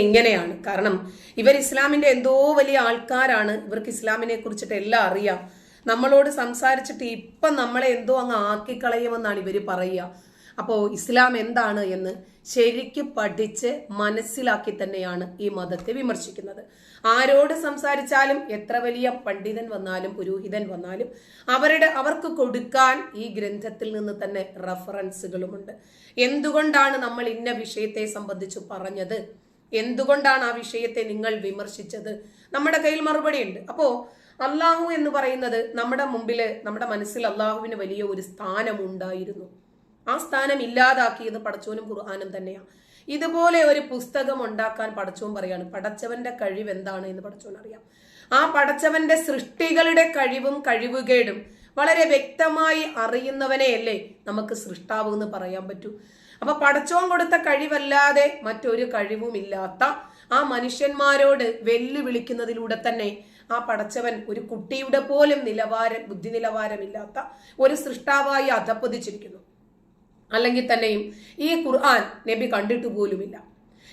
ഇങ്ങനെയാണ്. കാരണം ഇവർ ഇസ്ലാമിന്റെ എന്തോ വലിയ ആൾക്കാരാണ്. ഇവർക്ക് ഇസ്ലാമിനെ കുറിച്ചിട്ട് എല്ലാം അറിയാം. നമ്മളോട് സംസാരിച്ചിട്ട് ഇപ്പം നമ്മളെ എന്തോ അങ്ങ് ആക്കിക്കളയുമെന്നാണ് ഇവർ പറയുക. അപ്പോൾ ഇസ്ലാം എന്താണ് എന്ന് ശരിക്ക് പഠിച്ച് മനസ്സിലാക്കി തന്നെയാണ് ഈ മതത്തെ വിമർശിക്കുന്നത്. ആരോട് സംസാരിച്ചാലും എത്ര വലിയ പണ്ഡിതൻ വന്നാലും പുരോഹിതൻ വന്നാലും അവരുടെ അവർക്ക് കൊടുക്കാൻ ഈ ഗ്രന്ഥത്തിൽ നിന്ന് തന്നെ റഫറൻസുകളുമുണ്ട് എന്തുകൊണ്ടാണ് നമ്മൾ ഇന്ന വിഷയത്തെ സംബന്ധിച്ച് പറഞ്ഞത്? എന്തുകൊണ്ടാണ് ആ വിഷയത്തെ നിങ്ങൾ വിമർശിച്ചത്? നമ്മുടെ കയ്യിൽ മറുപടി ഉണ്ട് അപ്പോ അള്ളാഹു എന്ന് പറയുന്നത് നമ്മുടെ മുമ്പിൽ നമ്മുടെ മനസ്സിൽ അള്ളാഹുവിന് വലിയ ഒരു സ്ഥാനമുണ്ടായിരുന്നു. ആ സ്ഥാനം ഇല്ലാതാക്കിയത് പടച്ചോനും ഖുർആാനും തന്നെയാണ് ഇതുപോലെ ഒരു പുസ്തകം ഉണ്ടാക്കാൻ പടച്ചോൻ പറയാണ് പടച്ചവന്റെ കഴിവ് എന്താണ് എന്ന് പടച്ചോൻ അറിയാം. ആ പടച്ചവന്റെ സൃഷ്ടികളുടെ കഴിവും കഴിവുകേടും വളരെ വ്യക്തമായി അറിയുന്നവനെയല്ലേ നമുക്ക് സൃഷ്ടാവ് എന്ന് പറയാൻ പറ്റൂ. അപ്പൊ പടച്ചോൻ കൊടുത്ത കഴിവല്ലാതെ മറ്റൊരു കഴിവുമില്ലാത്ത ആ മനുഷ്യന്മാരോട് വെല്ലുവിളിക്കുന്നതിലൂടെ തന്നെ ആ പടച്ചവൻ ഒരു കുട്ടിയുടെ പോലും നിലവാരം ബുദ്ധി നിലവാരമില്ലാത്ത ഒരു സൃഷ്ടാവായി അധപ്പതിച്ചിരിക്കുന്നു അല്ലെങ്കിൽ തന്നെയും ഈ ഖുർആൻ നബി കണ്ടിട്ട് പോലുമില്ല.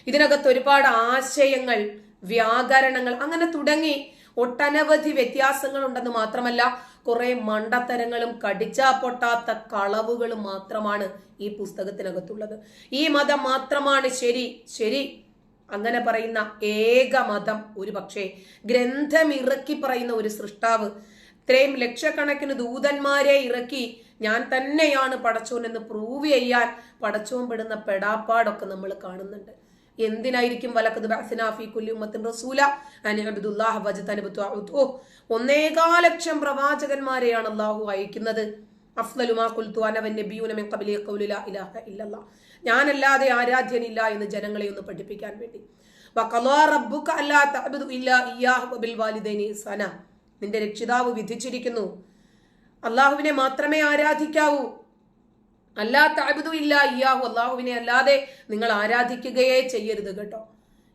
ഇതിനകത്ത് ഒരുപാട് ആശയങ്ങൾ വ്യാകരണങ്ങൾ അങ്ങനെ തുടങ്ങി ഒട്ടനവധി വ്യത്യാസങ്ങൾ ഉണ്ടെന്ന് മാത്രമല്ല കുറെ മണ്ടത്തരങ്ങളും കടിച്ചാ പൊട്ടാത്ത കളവുകളും മാത്രമാണ് ഈ പുസ്തകത്തിനകത്തുള്ളത്. ഈ മതം മാത്രമാണ് ശരി ശരി അങ്ങനെ പറയുന്ന ഏക മതം ഒരു പക്ഷേ ഗ്രന്ഥം ഇറക്കി പറയുന്ന ഒരു സൃഷ്ടാവ്. ഇത്രയും ലക്ഷക്കണക്കിന് ദൂതന്മാരെ ഇറക്കി ഞാൻ തന്നെയാണ് പടച്ചോൻ എന്ന് പ്രൂവ് ചെയ്യാൻ പടച്ചോൻ പെടുന്ന പെടാപ്പാടൊക്കെ നമ്മൾ കാണുന്നുണ്ട്. എന്തിനായിരിക്കും വലക്കത് ബാസിനാഫി കുല്യുമത്തിൻ റസൂല? അനിഅബ്ദുല്ലാഹ് വജ്തനബു തഅഉതു ഒന്നേകാലക്ഷം പ്രവാചകന്മാരെയാണ് അള്ളാഹു അയക്കുന്നത്. ഞാനല്ലാതെ ആരാധ്യനില്ല എന്ന് ജനങ്ങളെ ഒന്ന് പഠിപ്പിക്കാൻ വേണ്ടി. നിന്റെ രക്ഷിതാവ് വിധിച്ചിരിക്കുന്നു. അള്ളാഹുവിനെ മാത്രമേ ആരാധിക്കാവൂ. അല്ലാ താബുദു ഇല്ല ഇയാഹു അള്ളാഹുവിനെ അല്ലാതെ നിങ്ങൾ ആരാധിക്കുകയേ ചെയ്യരുത് കേട്ടോ.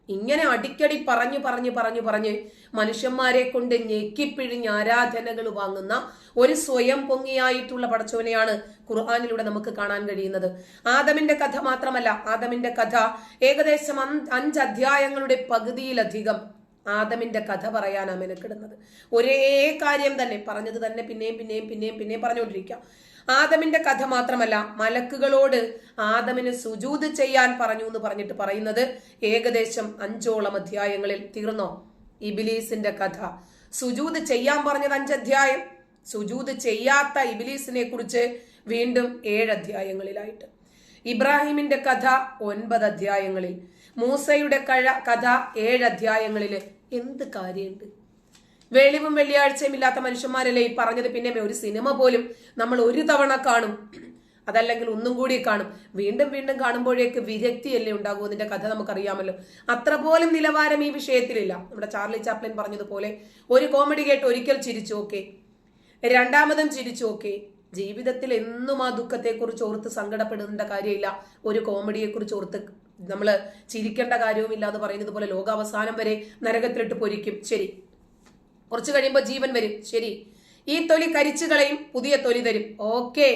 ഇങ്ങനെ അടിക്കടി പറഞ്ഞു പറഞ്ഞു പറഞ്ഞു പറഞ്ഞ് മനുഷ്യന്മാരെ കൊണ്ട് ഞെക്കിപ്പിഴിഞ്ഞ് ആരാധനകൾ വാങ്ങുന്ന ഒരു സ്വയം പൊങ്ങിയായിട്ടുള്ള പടച്ചോനെയാണ് ഖുർആാനിലൂടെ നമുക്ക് കാണാൻ കഴിയുന്നത്. ആദമിന്റെ കഥ മാത്രമല്ല ആദമിന്റെ കഥ ഏകദേശം അഞ്ച് അധ്യായങ്ങളുടെ പകുതിയിലധികം ആദമിന്റെ കഥ പറയാനാണ് മെനക്കിടുന്നത്. ഒരേ കാര്യം തന്നെ പറഞ്ഞത് തന്നെ പിന്നെയും പിന്നെയും പിന്നെയും പിന്നെയും പറഞ്ഞുകൊണ്ടിരിക്കാം ആദമിന്റെ കഥ മാത്രമല്ല മലക്കുകളോട് ആദമിന് സുജൂത് ചെയ്യാൻ പറഞ്ഞു എന്ന് പറഞ്ഞിട്ട് പറയുന്നത് ഏകദേശം അഞ്ചോളം അധ്യായങ്ങളിൽ തീർന്നോ? ഇബിലീസിന്റെ കഥ. സുജൂത് ചെയ്യാൻ പറഞ്ഞത് അഞ്ചധ്യായം. സുജൂത് ചെയ്യാത്ത ഇബിലീസിനെ കുറിച്ച് വീണ്ടും ഏഴ് അധ്യായങ്ങളിലായിട്ട് ഇബ്രാഹിമിന്റെ കഥ ഒൻപത് അധ്യായങ്ങളിൽ. മൂസയുടെ കഴ കഥ ഏഴ് അധ്യായങ്ങളിൽ എന്ത് കാര്യമുണ്ട്? വെളിവും വെള്ളിയാഴ്ചയും ഇല്ലാത്ത മനുഷ്യന്മാരല്ലേ ഈ പറഞ്ഞത്? പിന്നെ ഒരു സിനിമ പോലും നമ്മൾ ഒരു തവണ കാണും. അതല്ലെങ്കിൽ ഒന്നും കൂടി കാണും. വീണ്ടും വീണ്ടും കാണുമ്പോഴേക്ക് വിരക്തിയല്ലേ ഉണ്ടാകും അതിന്റെ കഥ നമുക്കറിയാമല്ലോ. അത്ര പോലും നിലവാരം ഈ വിഷയത്തിലില്ല. നമ്മുടെ ചാർലി ചാപ്ലിൻ പറഞ്ഞതുപോലെ ഒരു കോമഡി കേട്ട് ഒരിക്കൽ ചിരിച്ചു ഓക്കെ. രണ്ടാമതും ചിരിച്ചു ഓക്കെ. ജീവിതത്തിൽ എന്നും ആ ദുഃഖത്തെക്കുറിച്ച് ഓർത്ത് സങ്കടപ്പെടേണ്ട കാര്യമില്ല. ഒരു കോമഡിയെക്കുറിച്ച് ഓർത്ത് നമ്മൾ ചിരിക്കേണ്ട കാര്യവുമില്ല എന്ന് പറയുന്നത് പോലെ ലോകാവസാനം വരെ നരകത്തിലിട്ട് പൊരിക്കും. ശരി. കുറച്ച് കഴിയുമ്പോൾ ജീവൻ വരും. ശരി. ഈ തൊലി കരിച്ചു കളയും പുതിയ തൊലി തരും. ഓക്കെ.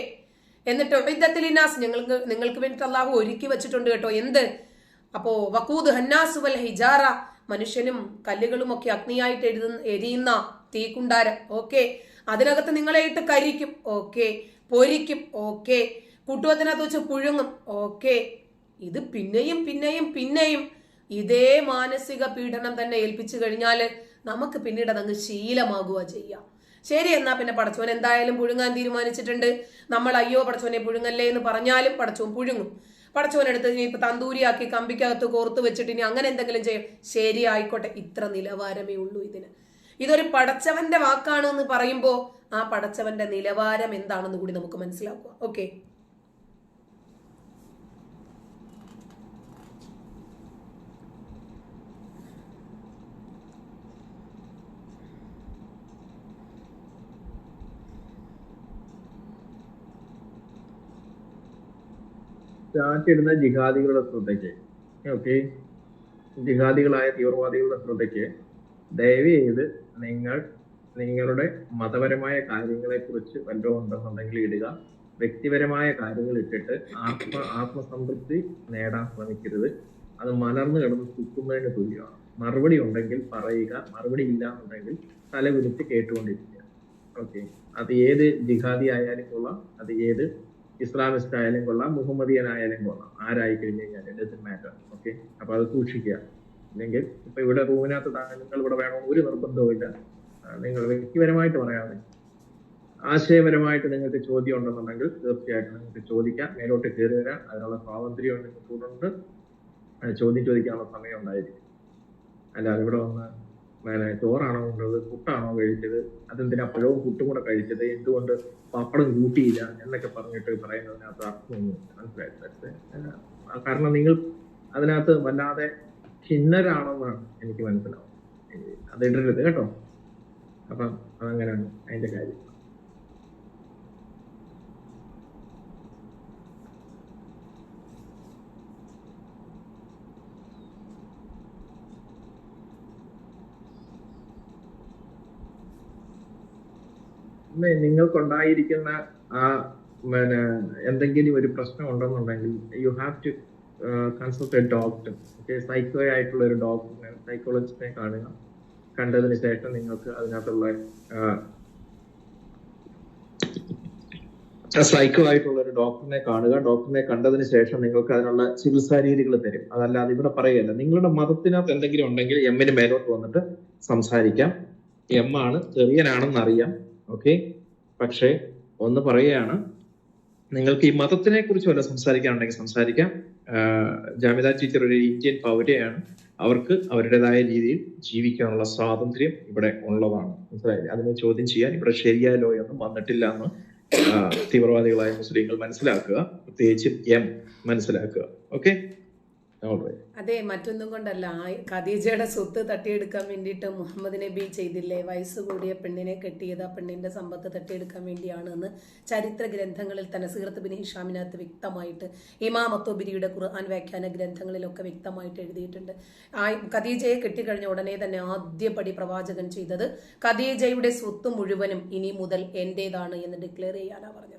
എന്നിട്ട് ഇന്നാസ് ഞങ്ങൾക്ക് നിങ്ങൾക്ക് വേണ്ടിയിട്ട് അള്ളാഹു ഒരുക്കി വെച്ചിട്ടുണ്ട് കേട്ടോ. എന്ത്? അപ്പോ വക്കൂദ് ഹന്നാസ് വൽ ഹിജാറ മനുഷ്യനും കല്ലുകളും ഒക്കെ അഗ്നിയായിട്ട് എഴുതുന്ന എരിയുന്ന തീക്കുണ്ടാരം. ഓക്കെ. അതിനകത്ത് നിങ്ങളെയിട്ട് കരിക്കും. ഓക്കെ. പൊരിക്കും. ഓക്കെ. കുട്ടുവത്തിനകത്ത് വെച്ച് പുഴുങ്ങും. ഓക്കെ. ഇത് പിന്നെയും പിന്നെയും പിന്നെയും ഇതേ മാനസിക പീഡനം തന്നെ ഏൽപ്പിച്ചു കഴിഞ്ഞാൽ നമുക്ക് പിന്നീട് അതങ്ങ് ശീലമാകുക ചെയ്യാം. ശരി എന്നാ പിന്നെ പടച്ചോൻ എന്തായാലും പുഴുങ്ങാൻ തീരുമാനിച്ചിട്ടുണ്ട്. നമ്മൾ അയ്യോ പടച്ചോനെ പുഴുങ്ങല്ലേ എന്ന് പറഞ്ഞാലും പടച്ചോൻ പുഴുങ്ങും. പടച്ചോനെടുത്ത് ഇനി ഇപ്പൊ തന്തൂരിയാക്കി കമ്പിക്കകത്ത് കോർത്ത് വെച്ചിട്ട് ഇനി അങ്ങനെ എന്തെങ്കിലും ചെയ്യും. ശരി ആയിക്കോട്ടെ ഇത്ര നിലവാരമേ ഉള്ളൂ ഇതിന്. ഇതൊരു പടച്ചവന്റെ വാക്കാണ് എന്ന് പറയുമ്പോൾ ആ പടച്ചവന്റെ നിലവാരം എന്താണെന്ന് കൂടി നമുക്ക് മനസ്സിലാക്കുക. ഓക്കെ? ഇടുന്ന ജിഹാദികളുടെ ശ്രദ്ധയ്ക്ക്. ഓക്കെ ജിഹാദികളായ തീവ്രവാദികളുടെ ശ്രദ്ധയ്ക്ക് ദയവ് ചെയ്ത് നിങ്ങൾ നിങ്ങളുടെ മതപരമായ കാര്യങ്ങളെക്കുറിച്ച് വല്ലതും ഉണ്ടെന്നുണ്ടെങ്കിൽ ഇടുക. വ്യക്തിപരമായ കാര്യങ്ങൾ ഇട്ടിട്ട് ആത്മ ആത്മസംതൃപ്തി നേടാൻ ശ്രമിക്കരുത്. അത് മലർന്നു കിടന്ന് തുക്കുന്നതിന് തുല്യമാണ്. മറുപടി ഉണ്ടെങ്കിൽ പറയുക മറുപടി ഇല്ല എന്നുണ്ടെങ്കിൽ തലകുലിച്ച് കേട്ടുകൊണ്ടിരിക്കുക. ഓക്കെ അത് ഏത് ജിഹാദി ആയാലും കൊള്ളാം. അത് ഏത് ഇസ്ലാമിസ്റ്റ് ആയാലും കൊള്ളാം മുഹമ്മദിയനായാലും കൊള്ളാം. ആരായി കഴിഞ്ഞു കഴിഞ്ഞാൽ ഡസൻ മാറ്റർ ഓക്കെ അപ്പൊ അത് സൂക്ഷിക്കുക. അല്ലെങ്കിൽ ഇപ്പൊ ഇവിടെ റൂമിനകത്ത് നിങ്ങൾ ഇവിടെ വേണോ ഒരു നിർബന്ധവും ഇല്ല. നിങ്ങൾ വ്യക്തിപരമായിട്ട് പറയാതെ ആശയപരമായിട്ട് നിങ്ങൾക്ക് ചോദ്യം ഉണ്ടെന്നുണ്ടെങ്കിൽ തീർച്ചയായിട്ടും നിങ്ങൾക്ക് ചോദിക്കാം. മേലോട്ട് കയറി വരാം. അതിനുള്ള സ്വാതന്ത്ര്യം നിങ്ങൾക്കൂടുണ്ട് അത് ചോദ്യം ചോദിക്കാനുള്ള സമയം ഉണ്ടായിരിക്കും. അല്ലാതെ ഇവിടെ വന്ന് ചോറാണോ ഉണ്ടത് പുട്ടാണോ കഴിച്ചത് അതെന്തിനാ പഴവും പുട്ടും കൂടെ കഴിച്ചത് എന്തുകൊണ്ട് പപ്പടം കൂട്ടിയില്ല എന്നൊക്കെ പറഞ്ഞിട്ട് പറയുന്നതിനകത്ത് അർത്ഥമൊന്നും മനസ്സിലായിട്ടില്ല കാരണം നിങ്ങൾ അതിനകത്ത് വല്ലാതെ ഖിന്നരാണെന്നാണ് എനിക്ക് മനസ്സിലാവും അത് ഇടരുത് കേട്ടോ. അപ്പം അതങ്ങനെയാണ് അതിന്റെ കാര്യം. നിങ്ങൾക്കുണ്ടായിരിക്കുന്ന ആ പിന്നെ എന്തെങ്കിലും ഒരു പ്രശ്നം ഉണ്ടെന്നുണ്ടെങ്കിൽ you have to consult a doctor okay psycho ആയിട്ടുള്ള ഒരു ഡോക്ടറിനെ സൈക്കോളജിസ്റ്റിനെ കാണുക. കണ്ടതിന് ശേഷം നിങ്ങൾക്ക് അതിനകത്തുള്ള സൈക്കോ ആയിട്ടുള്ള ഒരു ഡോക്ടറിനെ കാണുക. ഡോക്ടറിനെ കണ്ടതിന് ശേഷം നിങ്ങൾക്ക് അതിനുള്ള ചികിത്സാ രീതികൾ തരും. അതല്ലാതെ ഇവിടെ പറയുകയല്ല. നിങ്ങളുടെ മതത്തിനകത്ത് എന്തെങ്കിലും ഉണ്ടെങ്കിൽ എമ്മിന് മേലോട്ട് വന്നിട്ട് സംസാരിക്കാം. എം ആണ് ചെറിയനാണെന്ന് അറിയാം. ഓക്കെ? പക്ഷേ ഒന്ന് പറയുകയാണ്. നിങ്ങൾക്ക് ഈ മതത്തിനെ കുറിച്ച് വല്ല സംസാരിക്കാനുണ്ടെങ്കിൽ സംസാരിക്കാം. ജാമിദ ടീച്ചർ ഒരു ഇന്ത്യൻ പൗരയാണ്. അവർക്ക് അവരുടേതായ രീതിയിൽ ജീവിക്കാനുള്ള സ്വാതന്ത്ര്യം ഇവിടെ ഉള്ളതാണ്. മനസ്സിലായില്ലേ? അതിനെ ചോദ്യം ചെയ്യാൻ ഇവിടെ ശരിയായ ലോയൊന്നും വന്നിട്ടില്ല എന്ന് തീവ്രവാദികളായ മുസ്ലിങ്ങൾ മനസ്സിലാക്കുക. പ്രത്യേകിച്ച് എം മനസ്സിലാക്കുക. ഓക്കെ? അതെ മറ്റൊന്നും കൊണ്ടല്ല. ഖദീജയുടെ സ്വത്ത് തട്ടിയെടുക്കാൻ വേണ്ടിയിട്ട് മുഹമ്മദ് നബി ചെയ്തില്ലേ? വയസ്സ് കൂടിയ പെണ്ണിനെ കെട്ടിയത് ആ പെണ്ണിന്റെ സമ്പത്ത് തട്ടിയെടുക്കാൻ വേണ്ടിയാണ് എന്ന് ചരിത്ര ഗ്രന്ഥങ്ങളിൽ തന്നെ സീറത്ത് ബിൻ ഹിഷാമിനകത്ത് വ്യക്തമായിട്ട് ഇമാം അത്തോബിരിയുടെ ഖുർആൻ വ്യാഖ്യാന ഗ്രന്ഥങ്ങളിലൊക്കെ വ്യക്തമായിട്ട് എഴുതിയിട്ടുണ്ട്. ആ ഖദീജയെ കെട്ടിക്കഴിഞ്ഞ ഉടനെ തന്നെ ആദ്യപടി പ്രവാചകൻ ചെയ്തത് ഖദീജയുടെ സ്വത്ത് മുഴുവനും ഇനി മുതൽ എന്റേതാണ് എന്ന് ഡിക്ലെയർ ചെയ്യാനാണ് പറഞ്ഞത്.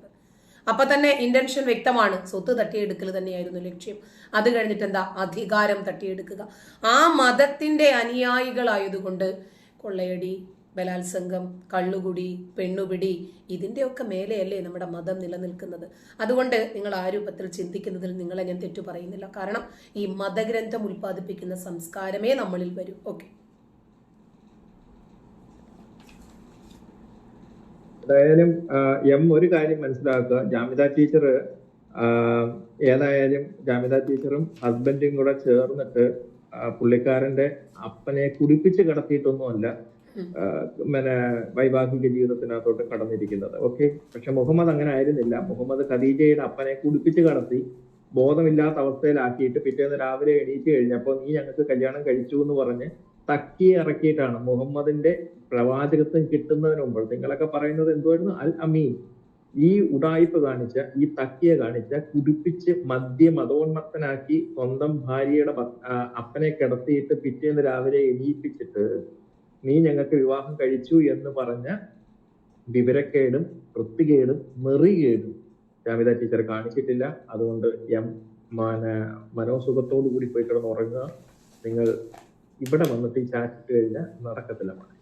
അപ്പൊ തന്നെ ഇന്റൻഷൻ വ്യക്തമാണ്. സ്വത്ത് തട്ടിയെടുക്കൽ തന്നെയായിരുന്നു ലക്ഷ്യം. അത് കഴിഞ്ഞിട്ട് എന്താ? അധികാരം തട്ടിയെടുക്കുക. ആ മതത്തിന്റെ അനുയായികളായതുകൊണ്ട് കൊള്ളയടി ബലാത്സംഗം കള്ളുകുടി പെണ്ണുപിടി ഇതിന്റെയൊക്കെ മേലെയല്ലേ നമ്മുടെ മതം നിലനിൽക്കുന്നത്. അതുകൊണ്ട് നിങ്ങൾ ആ രൂപത്തിൽ ചിന്തിക്കുന്നതിൽ നിങ്ങളെ ഞാൻ തെറ്റു പറയുന്നില്ല. കാരണം ഈ മതഗ്രന്ഥം ഉൽപ്പാദിപ്പിക്കുന്ന സംസ്കാരമേ നമ്മളിൽ വരും. ഓക്കെ ഏതായാലും എം ഒരു കാര്യം മനസ്സിലാക്കുക. ജാമിത ടീച്ചർ ഏതായാലും ജാമിത ടീച്ചറും ഹസ്ബൻഡും കൂടെ ചേർന്നിട്ട് പുള്ളിക്കാരന്റെ അപ്പനെ കുടിപ്പിച്ച് കിടത്തിയിട്ടൊന്നുമല്ല പിന്നെ വൈവാഹിക ജീവിതത്തിനകത്തോട്ട് കടന്നിരിക്കുന്നത്. ഓക്കെ? പക്ഷെ മുഹമ്മദ് അങ്ങനെ ആയിരുന്നില്ല. മുഹമ്മദ് ഖദീജയുടെ അപ്പനെ കുടിപ്പിച്ച് കടത്തി ബോധമില്ലാത്ത അവസ്ഥയിലാക്കിയിട്ട് പിറ്റേന്ന് രാവിലെ എണീറ്റ് കഴിഞ്ഞപ്പോൾ നീ ഞങ്ങൾക്ക് കല്യാണം കഴിച്ചു എന്ന് പറഞ്ഞ് തക്കി ഇറക്കിയിട്ടാണ്. മുഹമ്മദിന്റെ പ്രവാചകത്വം കിട്ടുന്നതിന് മുമ്പ്. നിങ്ങളൊക്കെ പറയുന്നത് എന്തുവായിരുന്നു? അൽ അമീൻ. ഈ ഉടായ്പ കാണിച്ച ഈ തക്കിയ കാണിച്ച കുടിപ്പിച്ച് മദ്യ മതോന്മത്തനാക്കി സ്വന്തം ഭാര്യയുടെ അപ്പനെ കിടത്തിയിട്ട് പിറ്റേന്ന് രാവിലെ എണീപ്പിച്ചിട്ട് നീ ഞങ്ങൾക്ക് വിവാഹം കഴിച്ചു എന്ന് പറഞ്ഞ വിവരക്കേടും വൃത്തികേടും നെറികേടും ജാമിത ടീച്ചർ കാണിച്ചിട്ടില്ല. അതുകൊണ്ട് എം മന മനോസുഖത്തോടു കൂടി പോയി കിടന്ന് ഉറങ്ങുക നിങ്ങൾ ഇവിടെ വന്നിട്ട് ഈ ചാറ്റിട്ട് കഴിഞ്ഞാൽ നടക്കത്തില്ല. മോനെ